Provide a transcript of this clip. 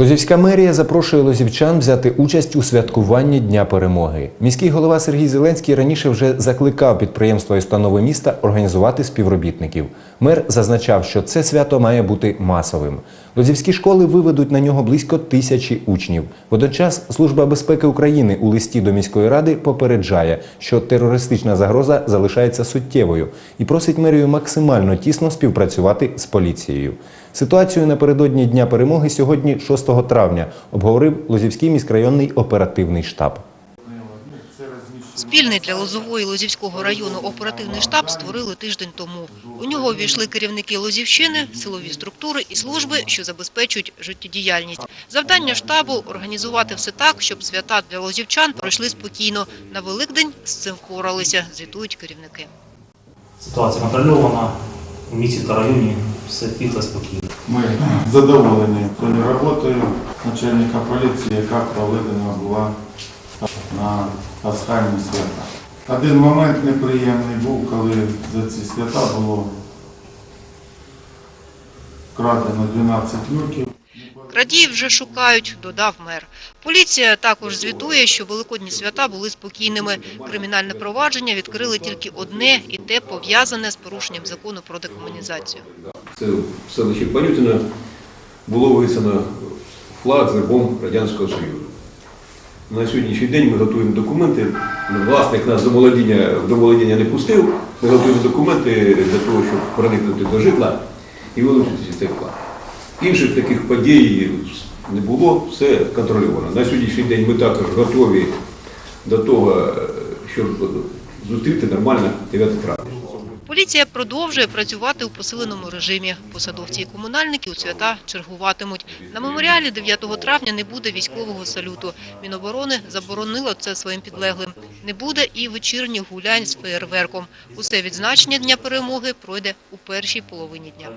Лозівська мерія запрошує лозівчан взяти участь у святкуванні Дня перемоги. Міський голова Сергій Зеленський раніше вже закликав підприємства і установи міста організувати співробітників. Мер зазначав, що це свято має бути масовим. Лозівські школи виведуть на нього близько тисячі учнів. Водночас Служба безпеки України у листі до міської ради попереджає, що терористична загроза залишається суттєвою і просить мерію максимально тісно співпрацювати з поліцією. Ситуацію напередодні Дня перемоги сьогодні, 6 травня, обговорив Лозівський міськрайонний оперативний штаб. Спільний для Лозової Лозівського району оперативний штаб створили тиждень тому. У нього увійшли керівники Лозівщини, силові структури і служби, що забезпечують життєдіяльність. Завдання штабу – організувати все так, щоб свята для лозівчан пройшли спокійно. На Великдень з цим впоралися, звітують керівники. Ситуація контрольована. У місті та районі все тихо, спокійно. Ми задоволені тою роботою начальника поліції, яка проведена була на пасхальні свята. Один момент неприємний був, коли за ці свята було крадено 12 люків. Крадіїв вже шукають, додав мер. Поліція також звітує, що великодні свята були спокійними. Кримінальне провадження відкрили тільки одне, і те пов'язане з порушенням закону про декомунізацію. Це в селищі Панютіна було висано флаг з гербом Радянського Союзу. На сьогоднішній день ми готуємо документи. Власник нас до володіння, до володіння не пустив. Ми готуємо документи для того, щоб проникнути до житла і вилучити цей флаг. Інших таких подій не було, все контрольовано. На сьогоднішній день ми також готові до того, щоб зустріти нормально 9 травня. Поліція продовжує працювати у посиленому режимі. Посадовці і комунальники у свята чергуватимуть. На меморіалі 9 травня не буде військового салюту. Міноборони заборонило це своїм підлеглим. Не буде і вечірніх гулянь з феєрверком. Усе відзначення Дня перемоги пройде у першій половині дня.